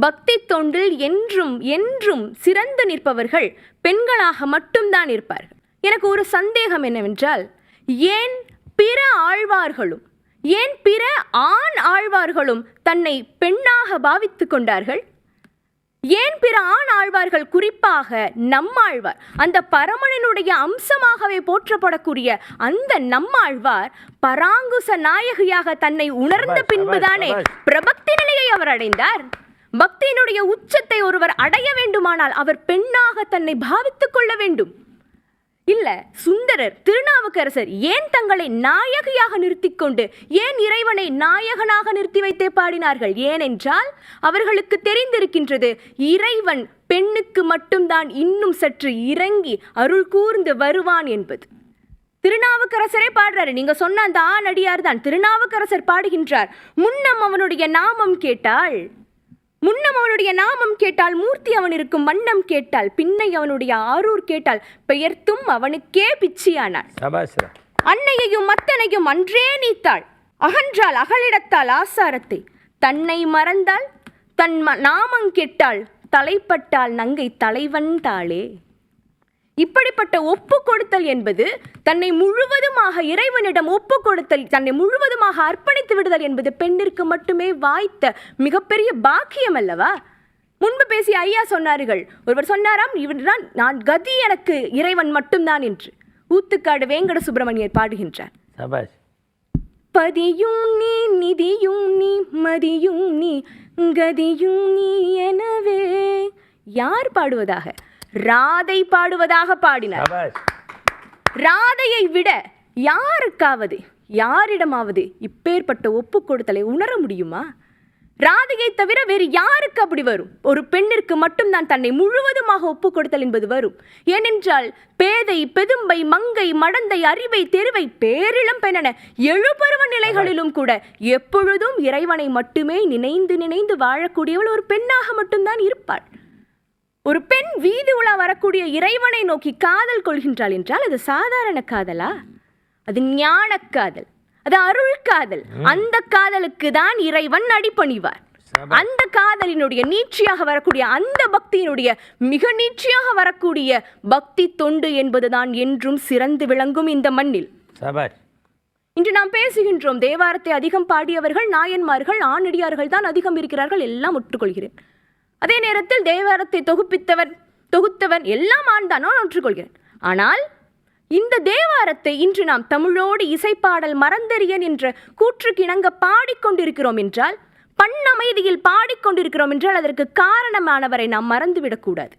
பக்தி தொண்டில் என்றும் என்றும் சிறந்து நிற்பவர்கள் பெண்களாக மட்டும்தான் இருப்பார்கள். எனக்கு ஒரு சந்தேகம் என்னவென்றால் ஏன் பிற ஆழ்வார்களும் ஏன் பிற ஆண் ஆழ்வார்களும் தன்னை பெண்ணாக பாவித்துக் கொண்டார்கள்? ஏன் பிற ஆண் ஆழ்வார்கள் குறிப்பாக நம்மாழ்வார் அந்த பரமனினுடைய அம்சமாகவே போற்றப்படக்கூடிய அந்த நம்மாழ்வார் பராங்குச நாயகியாக தன்னை உணர்ந்த பின்புதானே. பிரபக்தி நிலையை அவர் அடைந்தார்? பக்தியினுடைய உச்சத்தை ஒருவர் அடைய வேண்டுமானால் அவர் பெண்ணாக தன்னை பாவித்துக் கொள்ள வேண்டும். இல்ல சுந்தரர் திருநாவுக்கரசர் ஏன் தங்களை நாயகியாக நிறுத்தி கொண்டு ஏன் இறைவனை நாயகனாக நிறுத்தி வைத்தே பாடினார்கள்? ஏனென்றால் அவர்களுக்கு தெரிந்திருக்கின்றது இறைவன் பெண்ணுக்கு மட்டும்தான் இன்னும் சற்று இறங்கி அருள் கூர்ந்து வருவான் என்பது. திருநாவுக்கரசரே பாடுறாரு. நீங்க சொன்ன அந்த ஆணடியார் தான் திருநாவுக்கரசர் பாடுகின்றார். முன்னம் அவனுடைய நாமம் கேட்டாள் முன்னம் அவனுடைய நாமம் கேட்டால் மூர்த்தி அவன் இருக்கும் வண்ணம் கேட்டால் பின்னை அவனுடைய ஆரூர் கேட்டால் பெயர்த்தும் அவனுக்கே பிச்சியானாள் அன்னையையும் மத்தனையும் அன்றே நீத்தாள். அகன்றாள் அகலிடத்தால் ஆசாரத்தை. தன்னை மறந்தாள் தன் ம- நாமங் கெட்டாள் தலைப்பட்டாள் நங்கை தலைவன் தாளே. இப்படிப்பட்ட ஒப்பு கொடுத்தல் என்பது தன்னை முழுவதுமாக இறைவனிடம் ஒப்பு கொடுத்தல் தன்னை முழுவதுமாக அர்ப்பணித்து விடுதல் என்பது பெண்ணிற்கு மட்டுமே வாய்த்த மிகப்பெரிய பாக்கியம் அல்லவா? முன்பு பேசிய ஐயா சொன்னார்கள் ஒருவர் சொன்னாராம் இவர்தான் நான் கதி எனக்கு இறைவன் மட்டும்தான் என்று. ஊத்துக்காடு வேங்கட சுப்பிரமணியர் பாடுகின்றார். சபாஷ். பதியும் நீ நிதியும் நீ மதியும் நீ கதியும் நீ எனவே யார் பாடுவதாக? ராதை பாடுவதாக பாடினார். ராதையை விட யாருக்காவது யாரிடமாவது இப்பேற்பட்ட ஒப்பு கொடுத்தலை உணர முடியுமா? ராதையை தவிர வேறு யாருக்கு அப்படி வரும்? ஒரு பெண்ணிற்கு மட்டும்தான் தன்னை முழுவதுமாக ஒப்பு கொடுத்தல் என்பது வரும். ஏனென்றால் பேதை பெதும்பை மங்கை மடந்தை அறிவை தெருவை பேரிளம் பெண்ணென எழுபருவ நிலைகளிலும் கூட எப்பொழுதும் இறைவனை மட்டுமே நினைந்து நினைந்து வாழக்கூடியவள் ஒரு பெண்ணாக மட்டும்தான் இருப்பாள். ஒரு பெண் வீதி உலா வரக்கூடிய இறைவனை நோக்கி காதல் கொள்கின்றாள் என்றால் அது சாதாரண காதலா? அது ஞானக் காதல் அது அருள் காதல். அந்த காதலுக்கு தான் இறைவன் அடிபணிவார். அந்த காதலினுடைய நீட்சியாக வரக்கூடிய அந்த பக்தியினுடைய மிக நீட்சியாக வரக்கூடிய பக்தி தொண்டு என்பதுதான் என்றும் சிறந்து விளங்கும் இந்த மண்ணில். இன்று நாம் பேசுகின்றோம் தேவாரத்தை அதிகம் பாடியவர்கள் நாயன்மார்கள் ஆணடியார்கள் தான் அதிகம் இருக்கிறார்கள் எல்லாம் ஒற்றுக்கொள்கிறேன். அதே நேரத்தில் தேவாரத்தை தொகுப்பித்தவன் தொகுத்தவன் எல்லாம் ஆண் தான் ஒற்றுக்கொள்கிறேன் ஆனால் இந்த தேவாரத்தை இன்று நாம் தமிழோடு இசைப்பாடல் மறந்தறியன் என்ற கூற்றுக்கு இணங்க பாடிக்கொண்டிருக்கிறோம் என்றால் பண்ணமைதியில் பாடிக்கொண்டிருக்கிறோம் என்றால் அதற்கு காரணமானவரை நாம் மறந்துவிடக்கூடாது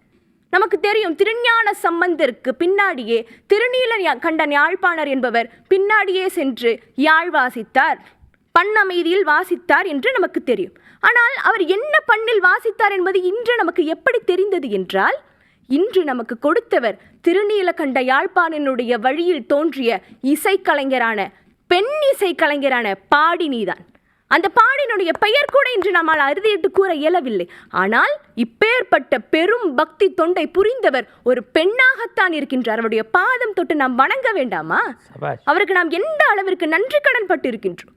நமக்கு தெரியும் திருஞான சம்பந்தருக்கு பின்னாடியே திருநீல கண்டன் யாழ்ப்பாணர் என்பவர் பின்னாடியே சென்று யாழ் வாசித்தார். பண்ணமைதியில் வாசித்தார் என்று நமக்கு தெரியும். ஆனால் அவர் என்ன பண்ணில் வாசித்தார் என்பது இன்று நமக்கு எப்படி தெரிந்தது என்றால் இன்று நமக்கு கொடுத்தவர் திருநீலகண்ட யாழ்ப்பாணனுடைய வழியில் தோன்றிய இசைக்கலைஞரான பெண் இசைக்கலைஞரான பாடினிதான். அந்த பாடினுடைய பெயர் கூட இன்று நம்மால் அறுதியிட்டு கூற இயலவில்லை. ஆனால் இப்பேற்பட்ட பெரும் பக்தி தொண்டை புரிந்தவர் ஒரு பெண்ணாகத்தான் இருக்கின்றார். அவருடைய பாதம் தொட்டு நாம் வணங்க வேண்டாமா? அவருக்கு நாம் எந்த அளவிற்கு நன்றி கடன் பட்டு இருக்கின்றோம்